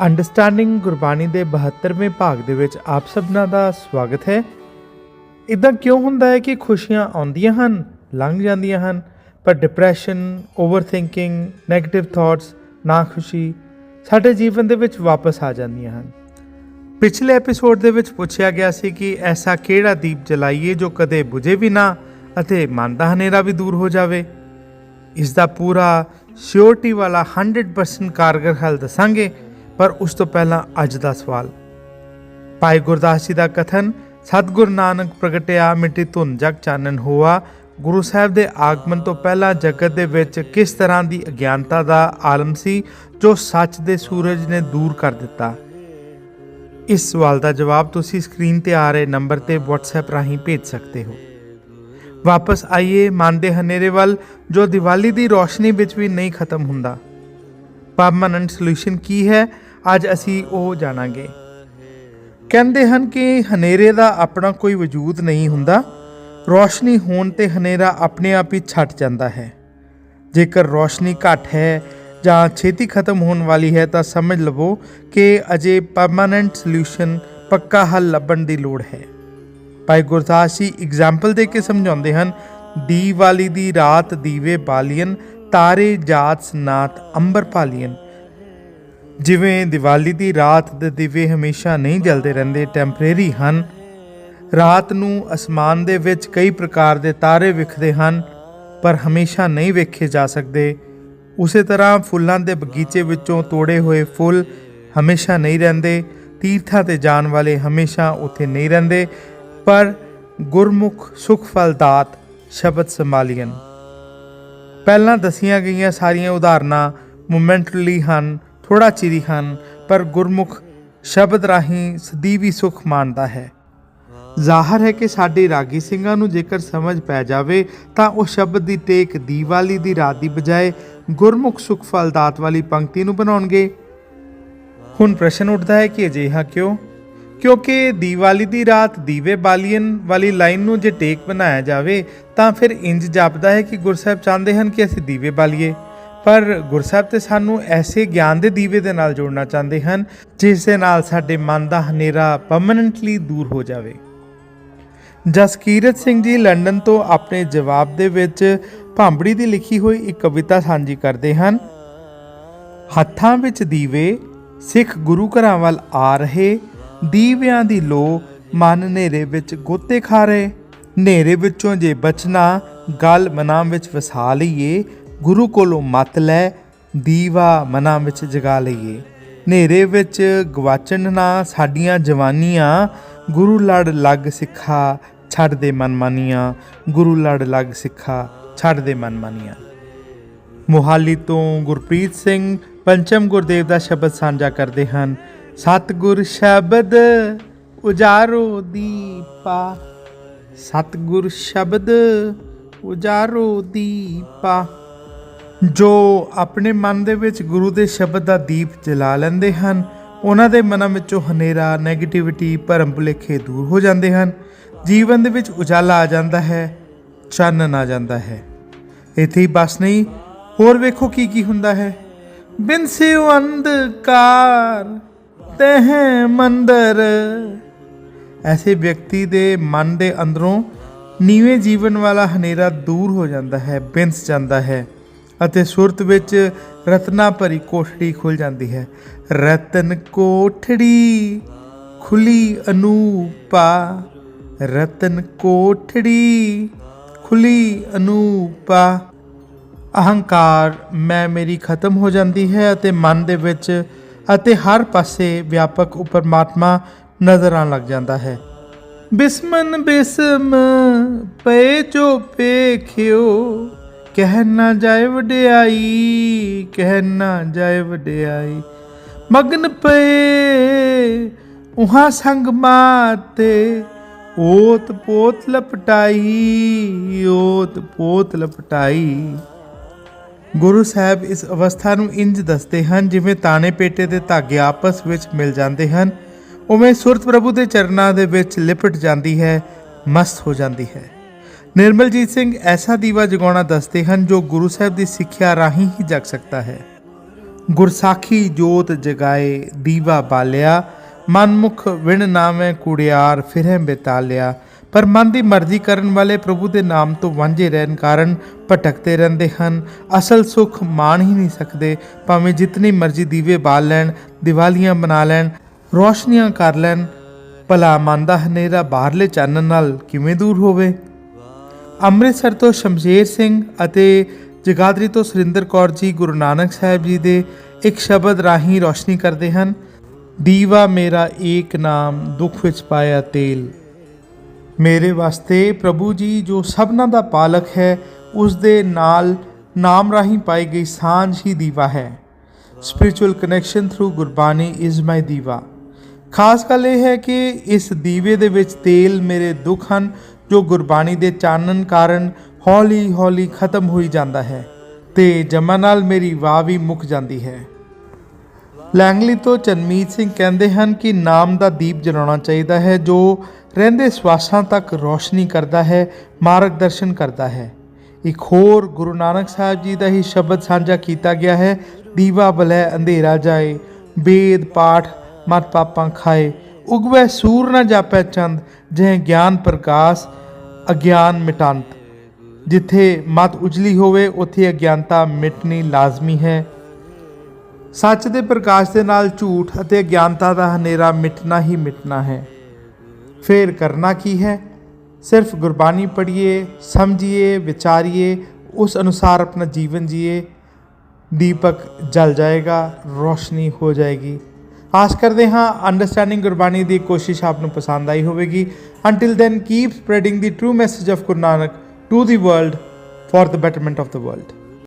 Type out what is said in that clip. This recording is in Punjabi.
ਅੰਡਰਸਟੈਂਡਿੰਗ ਗੁਰਬਾਣੀ ਦੇ 72ਵੇਂ ਭਾਗ ਦੇ ਵਿੱਚ ਆਪ ਸਭਨਾਂ ਦਾ ਸਵਾਗਤ ਹੈ। ਇਦਾਂ ਕਿਉਂ ਹੁੰਦਾ ਹੈ ਕਿ ਖੁਸ਼ੀਆਂ ਆਉਂਦੀਆਂ ਹਨ, ਲੰਘ ਜਾਂਦੀਆਂ ਹਨ, ਪਰ ਡਿਪਰੈਸ਼ਨ ਓਵਰਥਿੰਕਿੰਗ 네ਗੇਟਿਵ ਥਾਟਸ ਨਾਖੁਸ਼ੀ ਸਾਡੇ ਜੀਵਨ ਦੇ ਵਿੱਚ ਵਾਪਸ ਆ ਜਾਂਦੀਆਂ ਹਨ। ਪਿਛਲੇ ਐਪੀਸੋਡ ਦੇ ਵਿੱਚ ਪੁੱਛਿਆ ਗਿਆ ਸੀ ਕਿ ਐਸਾ ਕਿਹੜਾ ਦੀਪ ਜਲਾਈਏ ਜੋ ਕਦੇ ਬੁਝੇ ਵੀ ਨਾ ਅਤੇ ਮਨ ਦਾ ਹਨੇਰਾ ਵੀ ਦੂਰ ਹੋ ਜਾਵੇ। ਇਸ ਦਾ ਪੂਰਾ ਸਿਓਰਟੀ ਵਾਲਾ 100% ਕਾਰਗਰ ਹੱਲ ਦੱਸਾਂਗੇ। ਪਰ ਉਸ ਤੋਂ ਪਹਿਲਾਂ ਅੱਜ ਦਾ ਸਵਾਲ। ਭਾਈ ਗੁਰਦਾਸ ਜੀ ਦਾ ਕਥਨ, ਸਤਿਗੁਰ ਨਾਨਕ ਪ੍ਰਗਟਿਆ ਮਿੱਟੀ ਧੁਨ ਜਗ ਚਾਨਣ ਹੋਆ, ਗੁਰੂ ਸਾਹਿਬ ਦੇ ਆਗਮਨ ਤੋਂ ਪਹਿਲਾਂ ਜਗਤ ਦੇ ਵਿੱਚ ਕਿਸ ਤਰ੍ਹਾਂ ਦੀ ਅਗਿਆਨਤਾ ਦਾ ਆਲਮ ਸੀ, ਜੋ ਸੱਚ ਦੇ ਸੂਰਜ ਨੇ ਦੂਰ ਕਰ ਦਿੱਤਾ? ਇਸ ਸਵਾਲ ਦਾ ਜਵਾਬ ਤੁਸੀਂ ਸਕਰੀਨ ਤੇ ਆ ਰਹੇ ਨੰਬਰ ਤੇ WhatsApp ਰਾਹੀਂ ਭੇਜ ਸਕਦੇ ਹੋ। ਵਾਪਸ ਆਈਏ ਮਨ ਦੇ ਹਨੇਰੇ ਵੱਲ, ਜੋ ਦੀਵਾਲੀ ਦੀ ਰੋਸ਼ਨੀ ਵਿੱਚ ਵੀ ਨਹੀਂ ਖਤਮ ਹੁੰਦਾ। ਪਰਮਾਨੈਂਟ ਸੋਲੂਸ਼ਨ ਕੀ ਹੈ? ਅੱਜ ਅਸੀਂ ਉਹ ਜਾਣਾਂਗੇ। ਕਹਿੰਦੇ ਹਨ ਕਿ ਹਨੇਰੇ ਦਾ ਆਪਣਾ ਕੋਈ ਵਜੂਦ ਨਹੀਂ ਹੁੰਦਾ। ਰੋਸ਼ਨੀ ਹੋਣ ਤੇ ਹਨੇਰਾ ਆਪਣੇ ਆਪ ਹੀ ਛੱਟ ਜਾਂਦਾ ਹੈ। ਜੇਕਰ ਰੋਸ਼ਨੀ ਘੱਟ ਹੈ ਜਾਂ ਛੇਤੀ ਖਤਮ ਹੋਣ ਵਾਲੀ ਹੈ ਤਾਂ ਸਮਝ ਲਵੋ ਕਿ ਅਜੇ ਪਰਮਾਨੈਂਟ ਸੋਲੂਸ਼ਨ ਪੱਕਾ ਹੱਲ ਲੱਭਣ ਦੀ ਲੋੜ ਹੈ। ਭਾਈ ਗੁਰਦਾਸ ਜੀ ਐਗਜ਼ਾਮਪਲ ਦੇ ਕੇ ਸਮਝਾਉਂਦੇ ਹਨ, ਦੀਵਾਲੀ ਦੀ ਰਾਤ ਦੀਵੇ ਬਾਲੀਨ ਤਾਰੇ, ਜਾਤ, ਸਨਾਤ, ਅੰਬਰ ਪਾਲੀਨ ਜਿਵੇਂ ਦੀਵਾਲੀ ਦੀ ਰਾਤ ਦੇ ਦੀਵੇ ਹਮੇਸ਼ਾ ਨਹੀਂ ਜਲਦੇ ਰਹਿੰਦੇ ਟੈਂਪਰੇਰੀ ਹਨ। ਰਾਤ ਨੂੰ ਅਸਮਾਨ ਦੇ ਵਿੱਚ ਕਈ ਪ੍ਰਕਾਰ ਦੇ ਤਾਰੇ ਵਿਖਦੇ ਹਨ, ਪਰ ਹਮੇਸ਼ਾ ਨਹੀਂ ਵੇਖੇ ਜਾ ਸਕਦੇ। ਉਸੇ ਤਰ੍ਹਾਂ ਫੁੱਲਾਂ ਦੇ ਬਗੀਚੇ ਵਿੱਚੋਂ ਤੋੜੇ ਹੋਏ ਫੁੱਲ ਹਮੇਸ਼ਾ ਨਹੀਂ ਰਹਿੰਦੇ, ਤੀਰਥਾਂ ਤੇ ਜਾਣ ਵਾਲੇ ਹਮੇਸ਼ਾ ਉੱਥੇ ਨਹੀਂ ਰਹਿੰਦੇ, ਪਰ ਗੁਰਮੁਖ ਸੁਖ ਫਲਦਾਤ ਸ਼ਬਦ ਸੰਭਾਲੀਨ ਪਹਿਲਾਂ ਦਸੀਆਂ ਗਈਆਂ ਸਾਰੀਆਂ ਉਦਾਹਰਨਾਂ ਮੋਮੈਂਟਲੀ ਹਨ ਥੋੜਾ ਚਿਰੀ ਹਨ, ਪਰ ਗੁਰਮੁਖ ਸ਼ਬਦ ਰਾਹੀਂ ਸਦੀਵੀ ਸੁਖ ਮਾਣਦਾ ਹੈ। ਜ਼ਾਹਰ ਹੈ ਕਿ ਸਾਡੇ ਰਾਗੀ ਸਿੰਘਾਂ ਨੂੰ ਜੇਕਰ ਸਮਝ ਪੈ ਜਾਵੇ, ਤਾਂ ਉਹ ਸ਼ਬਦ ਦੀ ਟੇਕ ਦੀਵਾਲੀ ਦੀ ਰਾਤ ਦੀ ਬਜਾਏ ਗੁਰਮੁਖ ਸੁਖ ਫਲਦਾਤ ਵਾਲੀ ਪੰਕਤੀ ਨੂੰ ਬਣਾਉਣਗੇ। ਹੁਣ ਪ੍ਰਸ਼ਨ ਉੱਠਦਾ ਹੈ ਕਿ ਅਜਿਹਾ ਕਿਉਂ? ਕਿਉਂਕਿ ਦੀਵਾਲੀ ਦੀ ਰਾਤ ਦੀਵੇ ਬਾਲੀਨ ਵਾਲੀ ਲਾਈਨ ਨੂੰ ਜੇ ਟੇਕ ਬਣਾਇਆ ਜਾਵੇ, ਤਾਂ ਫਿਰ ਇੰਜ ਜਾਪਦਾ ਹੈ ਕਿ ਗੁਰਸਾਹਿਬ ਚਾਹੁੰਦੇ ਹਨ ਕਿ ਅਸੀਂ ਦੀਵੇ ਬਾਲੀਏ। ਪਰ ਗੁਰਸਾਹਿਬ ਤੇ ਸਾਨੂੰ ਐਸੇ ਗਿਆਨ ਦੇ ਦੀਵੇ ਦੇ ਨਾਲ ਜੋੜਨਾ ਚਾਹੁੰਦੇ ਹਨ, ਜਿਸ ਦੇ ਨਾਲ ਸਾਡੇ ਮਨ ਦਾ ਹਨੇਰਾ ਪਰਮਨੈਂਟਲੀ ਦੂਰ ਹੋ ਜਾਵੇ। ਜਸਕੀਰਤ ਸਿੰਘ ਜੀ ਲੰਡਨ ਤੋਂ ਆਪਣੇ ਜਵਾਬ ਦੇ ਵਿੱਚ ਭਾਂਬੜੀ ਦੀ ਲਿਖੀ ਹੋਈ ਇੱਕ ਕਵਿਤਾ ਸਾਂਝੀ ਕਰਦੇ ਹਨ, ਹੱਥਾਂ ਵਿੱਚ ਦੀਵੇ, ਸਿੱਖ ਗੁਰੂ ਘਰਾਂ ਵੱਲ ਆ ਰਹੇ, ਦੀਵਿਆਂ ਦੀ ਲੋ ਮਨ ਹਨੇਰੇ ਵਿੱਚ ਗੋਤੇ ਖਾ ਰਹੇ, ਹਨੇਰੇ ਵਿੱਚੋਂ ਜੇ ਬਚਣਾ, ਗੱਲ ਮਨਾਂ ਵਿੱਚ ਵਸਾ ਲਈਏ ਗੁਰੂ ਕੋਲੋਂ ਮਤ ਲੈ, ਦੀਵਾ ਮਨਾਂ ਵਿੱਚ ਜਗਾ ਲਈਏ। ਹਨੇਰੇ ਵਿੱਚ ਗਵਾਚਣ ਨਾ ਸਾਡੀਆਂ ਜਵਾਨੀਆਂ, ਗੁਰੂ ਲੜ ਲੱਗ ਸਿੱਖਾ, ਛੱਡ ਦੇ ਮਨਮਾਨੀਆਂ। ਗੁਰੂ ਲੜ ਲੱਗ ਸਿੱਖਾ, ਛੱਡ ਦੇ ਮਨਮਾਨੀਆਂ। ਮੋਹਾਲੀ ਤੋਂ ਗੁਰਪ੍ਰੀਤ ਸਿੰਘ, ਪੰਚਮ ਗੁਰਦੇਵ ਦਾ ਸ਼ਬਦ ਸਾਂਝਾ ਕਰਦੇ ਹਨ। ਸਤਿਗੁਰ ਸ਼ਬਦ ਉਜਾਰੋ ਦੀਪਾ। ਸਤਿਗੁਰ ਸ਼ਬਦ ਉਜਾਰੋ ਦੀਪਾ। ਜੋ ਆਪਣੇ ਮਨ ਦੇ ਵਿੱਚ ਗੁਰੂ ਦੇ ਸ਼ਬਦ ਦਾ ਦੀਪ ਜਲਾ ਲੈਂਦੇ ਹਨ, ਉਹਨਾਂ ਦੇ ਮਨਾਂ ਵਿੱਚੋਂ ਹਨੇਰਾ 네ਗੇਟਿਵਿਟੀ ਭਰਮ ਭੁਲੇਖੇ ਦੂਰ ਹੋ ਜਾਂਦੇ ਹਨ। ਜੀਵਨ ਦੇ ਵਿੱਚ ਉਜਾਲਾ ਆ ਜਾਂਦਾ ਹੈ, ਚਾਨਣ ਆ ਜਾਂਦਾ ਹੈ। ਇੱਥੇ ਹੀ ਬਸ ਨਹੀਂ, ਹੋਰ ਵੇਖੋ ਕੀ ਕੀ ਹੁੰਦਾ ਹੈ। ਬਿਨ ਸਿਉ ਅੰਧਕਾਰ, ਤਹ ਮੰਦਰ। ਐਸੇ ਵਿਅਕਤੀ ਦੇ ਮਨ ਦੇ ਅੰਦਰੋਂ ਨੀਵੇਂ ਜੀਵਨ ਵਾਲਾ ਹਨੇਰਾ ਦੂਰ ਹੋ ਜਾਂਦਾ ਹੈ ਬਿੰਸ ਜਾਂਦਾ ਹੈ। ਅਤੇ ਸੁਰਤ ਵਿੱਚ ਰਤਨਾ ਭਰੀ ਕੋਠੜੀ ਖੁੱਲ ਜਾਂਦੀ ਹੈ। ਰਤਨ ਕੋਠੜੀ ਖੁੱਲੀ ਅਨੂਪਾ। ਰਤਨ ਕੋਠੜੀ ਖੁੱਲੀ ਅਨੂਪਾ। ਅਹੰਕਾਰ ਮੈਂ ਮੇਰੀ ਖਤਮ ਹੋ ਜਾਂਦੀ ਹੈ ਅਤੇ ਮਨ ਦੇ ਵਿੱਚ ਅਤੇ ਹਰ ਪਾਸੇ ਵਿਆਪਕ ਉਹ ਪਰਮਾਤਮਾ ਨਜ਼ਰ ਆਉਣ ਲੱਗ ਜਾਂਦਾ ਹੈ। ਬਿਸਮਨ ਬਿਸਮ ਪਏ ਜੋ ਪੇਖਿਓ ਕਹਿ ਨਾ ਜਾਏ ਵਡਿਆਈ, ਕਹਿ ਨਾ ਜਾਏ ਵਡਿਆਈ। ਮਗਨ ਪਏ ਉਹਾਂ ਸੰਗ ਮਾਤੇ, ਓਤ ਪੋਤ ਲਪਟਾਈ, ਓਤ ਪੋਤ ਲਪਟਾਈ। ਗੁਰੂ ਸਾਹਿਬ ਇਸ ਅਵਸਥਾ ਨੂੰ ਇੰਜ ਦੱਸਦੇ ਹਨ, ਜਿਵੇਂ ਤਾਣੇ ਪੇਟੇ ਦੇ ਧਾਗੇ ਆਪਸ ਵਿੱਚ ਮਿਲ ਜਾਂਦੇ ਹਨ, ਉਵੇਂ ਸੁਰਤ ਪ੍ਰਭੂ ਦੇ ਚਰਨਾਂ ਦੇ ਵਿੱਚ ਲਿਪਟ ਜਾਂਦੀ ਹੈ, ਮਸਤ ਹੋ ਜਾਂਦੀ ਹੈ। ਨਿਰਮਲਜੀਤ ਸਿੰਘ ਐਸਾ ਦੀਵਾ ਜਗਾਉਣਾ ਦੱਸਦੇ ਹਨ ਜੋ ਗੁਰੂ ਸਾਹਿਬ ਦੀ ਸਿੱਖਿਆ ਰਾਹੀਂ ਹੀ ਜਗ ਸਕਦਾ ਹੈ। ਗੁਰਸਾਖੀ ਜੋਤ ਜਗਾਏ, ਦੀਵਾ ਬਾਲਿਆ, ਮਨਮੁਖ ਵਿਣ ਨਾਵੇਂ ਕੁੜਿਆਰ ਫਿਰਹਿ ਬਿਤਾਲਿਆ। ਪਰ ਮਨ ਦੀ ਮਰਜ਼ੀ ਕਰਨ ਵਾਲੇ ਪ੍ਰਭੂ ਦੇ ਨਾਮ ਤੋਂ ਵਾਂਝੇ ਰਹਿਣ ਕਾਰਨ ਭਟਕਦੇ ਰਹਿੰਦੇ ਹਨ। ਅਸਲ ਸੁਖ ਮਾਣ ਹੀ ਨਹੀਂ ਸਕਦੇ। ਭਾਵੇਂ ਜਿਤਨੀ ਮਰਜ਼ੀ ਦੀਵੇ ਬਾਲ ਲੈਣ, ਦੀਵਾਲੀਆਂ ਬਣਾ ਲੈਣ, ਰੋਸ਼ਨੀਆਂ ਕਰ ਲੈਣ, ਭਲਾ ਮਨ ਦਾ ਹਨੇਰਾ ਬਾਹਰਲੇ ਚਾਨਣ ਨਾਲ ਕਿਵੇਂ ਦੂਰ ਹੋਵੇ? ਅੰਮ੍ਰਿਤਸਰ ਤੋਂ ਸ਼ਮਸ਼ੇਰ ਸਿੰਘ ਅਤੇ ਜਗਾਦਰੀ ਤੋਂ ਸੁਰਿੰਦਰ ਕੌਰ ਜੀ ਗੁਰੂ ਨਾਨਕ ਸਾਹਿਬ ਜੀ ਦੇ ਇੱਕ ਸ਼ਬਦ ਰਾਹੀਂ ਰੋਸ਼ਨੀ ਕਰਦੇ ਹਨ, ਦੀਵਾ ਮੇਰਾ ਏਕ ਨਾਮ, ਦੁੱਖ ਵਿੱਚ ਪਾਇਆ ਤੇਲ। ਮੇਰੇ ਵਾਸਤੇ ਪ੍ਰਭੂ ਜੀ ਜੋ ਸਭਨਾ ਦਾ ਪਾਲਕ ਹੈ, ਉਸ ਦੇ ਨਾਲ ਨਾਮ ਰਾਹੀਂ ਪਾਈ ਗਈ ਸਾਂਝ ਹੀ ਦੀਵਾ ਹੈ। Spiritual connection through Gurbani is my ਦੀਵਾ। ਖਾਸ ਗੱਲ ਇਹ ਹੈ ਕਿ ਇਸ ਦੀਵੇ ਦੇ ਵਿੱਚ ਤੇਲ ਮੇਰੇ ਦੁੱਖ ਹਨ ਜੋ ਗੁਰਬਾਣੀ ਦੇ ਚਾਨਣ ਕਾਰਨ ਹੌਲੀ ਹੌਲੀ ਖਤਮ ਹੋਈ ਜਾਂਦਾ ਹੈ ਤੇ ਜਮਾ ਨਾਲ ਮੇਰੀ ਵਾਹ ਵੀ ਮੁੱਕ ਜਾਂਦੀ ਹੈ। ਲੈਂਗਲੀ ਤੋਂ ਚਨਮੀਤ ਸਿੰਘ ਕਹਿੰਦੇ ਹਨ ਕਿ ਨਾਮ ਦਾ ਦੀਪ ਜਲਾਉਣਾ ਚਾਹੀਦਾ ਹੈ ਜੋ ਰਹਿੰਦੇ ਸਵਾਸਾਂ ਤੱਕ ਰੋਸ਼ਨੀ ਕਰਦਾ ਹੈ, ਮਾਰਗਦਰਸ਼ਨ ਕਰਦਾ ਹੈ। ਇੱਕ ਹੋਰ ਗੁਰੂ ਨਾਨਕ ਸਾਹਿਬ ਜੀ ਦਾ ਹੀ ਸ਼ਬਦ ਸਾਂਝਾ ਕੀਤਾ ਗਿਆ ਹੈ, ਦੀਵਾ ਬਲੈ ਅੰਧੇਰਾ ਜਾਏ, ਵੇਦ ਪਾਠ ਮਤ ਪਾਪਾਂ ਖਾਏ ਉਗਵੈ ਸੂਰ ਨ ਜਾਪੈ ਚੰਦ, ਜਹ ਗਿਆਨ ਪ੍ਰਕਾਸ਼, ਅਗਿਆਨ ਮਿਟਾਂਤ। ਜਿੱਥੇ ਮਤ ਉਜਲੀ ਹੋਵੇ, ਉੱਥੇ ਅਗਿਆਨਤਾ ਮਿਟਣੀ ਲਾਜ਼ਮੀ ਹੈ। ਸੱਚ ਦੇ ਪ੍ਰਕਾਸ਼ ਦੇ ਨਾਲ ਝੂਠ ਅਤੇ ਅਗਿਆਨਤਾ ਦਾ ਹਨੇਰਾ ਮਿਟਣਾ ਹੀ ਮਿਟਣਾ ਹੈ। ਫੇਰ ਕਰਨਾ ਕੀ ਹੈ? ਸਿਰਫ ਗੁਰਬਾਣੀ ਪੜ੍ਹੀਏ, ਸਮਝੀਏ, ਵਿਚਾਰੀਏ, ਉਸ ਅਨੁਸਾਰ ਆਪਣਾ ਜੀਵਨ ਜੀਏ। ਦੀਪਕ ਜਲ ਜਾਏਗਾ, ਰੋਸ਼ਨੀ ਹੋ ਜਾਏਗੀ। ਆਸ ਕਰਦੇ ਹਾਂ ਅੰਡਰਸਟੈਂਡਿੰਗ ਗੁਰਬਾਣੀ ਦੀ ਕੋਸ਼ਿਸ਼ ਆਪ ਨੂੰ ਪਸੰਦ ਆਈ ਹੋਵੇਗੀ। Until then keep spreading the true message of Guru Nanak to the world for the betterment of the world